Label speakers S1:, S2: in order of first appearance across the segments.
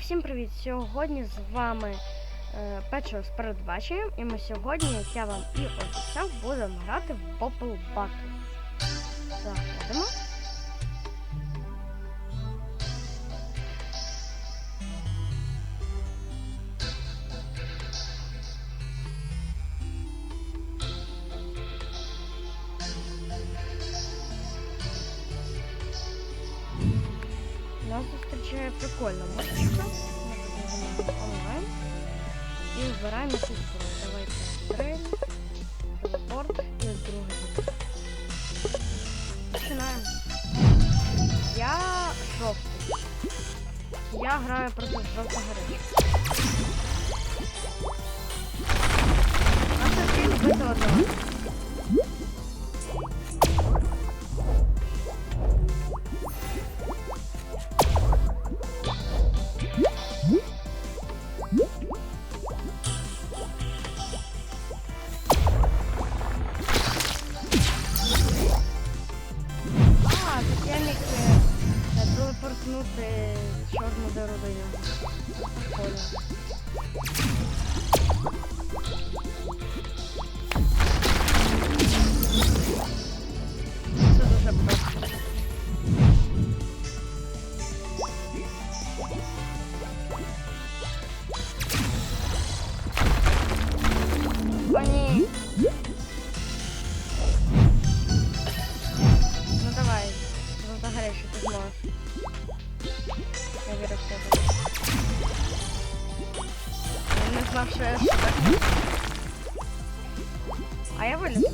S1: всім привіт! Сьогодні з вами е, Печо з передбаченням, і ми сьогодні, як я вам і обіцяв, будемо грати в Popple Battle. Заходимо. Зустрічає прикольна музичка. онлайн. І вибираємо гру. Давайте трейлер, телепорт і другий випуск. Починаємо. Я жовтий. Я граю проти жовтого речі. Наша ціль вбити. Ну давай, золотогорячий, ти зможеш. Я вірю в не знав, що я ще. А я вилізу.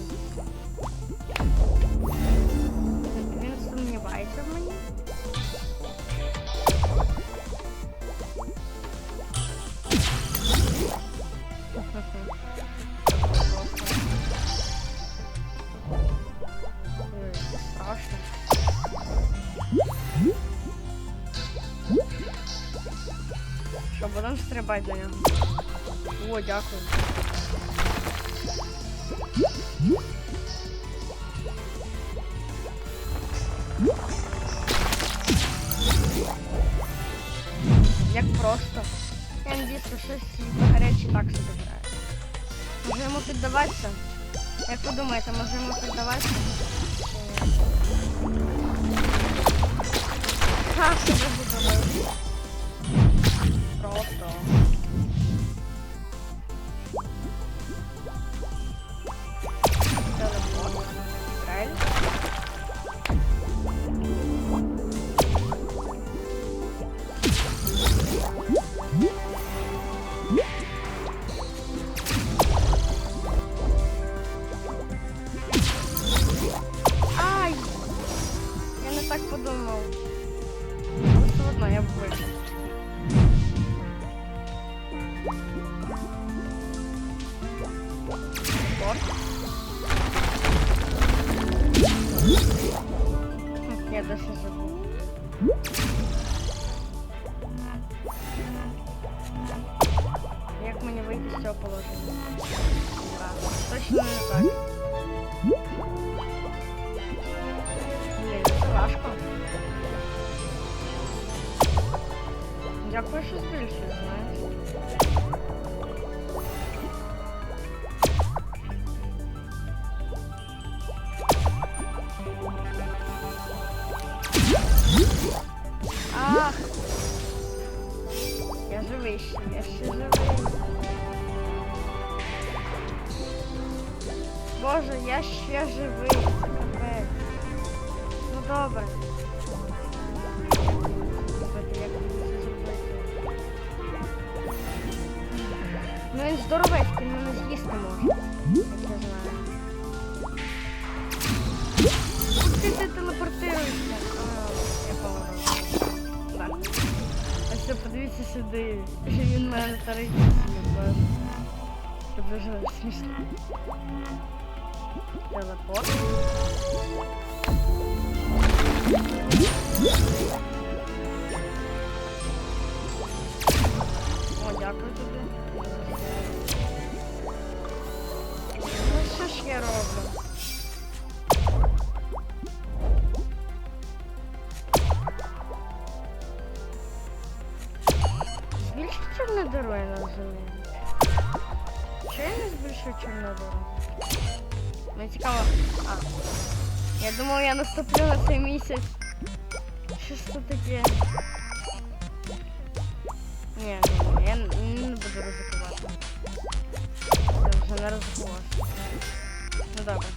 S1: Будемо до нього? О, дякую. Як просто. Я надіюсь, що щось гарячі так собі грає. Може йому піддаватися? Як ви думаєте, може йому піддаватися? Ха, що ви будете? Просто. Телефон. Як мені вийти з цього положення? Так, точно не так. Блін, це важко. Дякую, що збільшує, знаєш. Ах! Я живий ще, я ще живий. Боже, я ще живий. Капець. Ну добре. Ну він здоровецький, ну не з'їсти сюди. Він мене напевно. Це дуже смішно. Телепорт. О, дякую тобі. Ну що ж я роблю? чорну диру я не розумію? Чи я не збільшую чорну диру? Мені цікаво. А. Я думав, я наступлю на цей місяць. Що ж це таке? Ні, ні, ні, я н- не буду ризикувати. Я вже не ризикувався. Ну добре.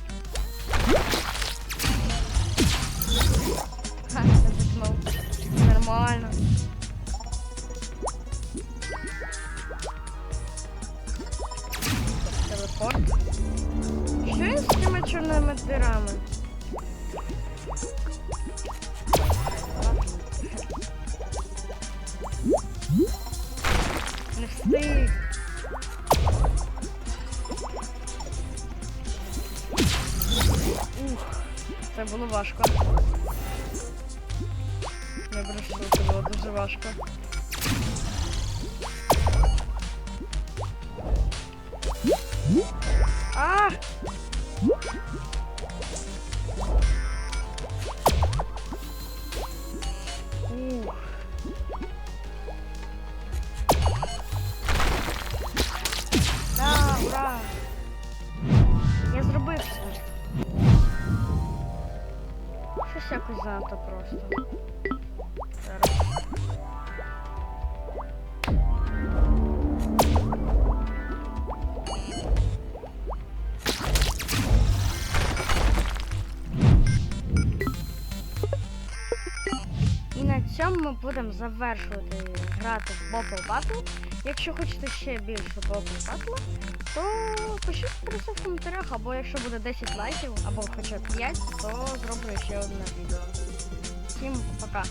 S1: Це було важко. Не брешу, це було дуже важко. А! Да, ура! Я зробив все. Щось якось занадто просто. Ми будемо завершувати грати в Bubble Battle. Якщо хочете ще більше Bubble Battle, то пишіть про це в коментарях, або якщо буде 10 лайків, або хоча б 5, то зроблю ще одне відео. Всім пока!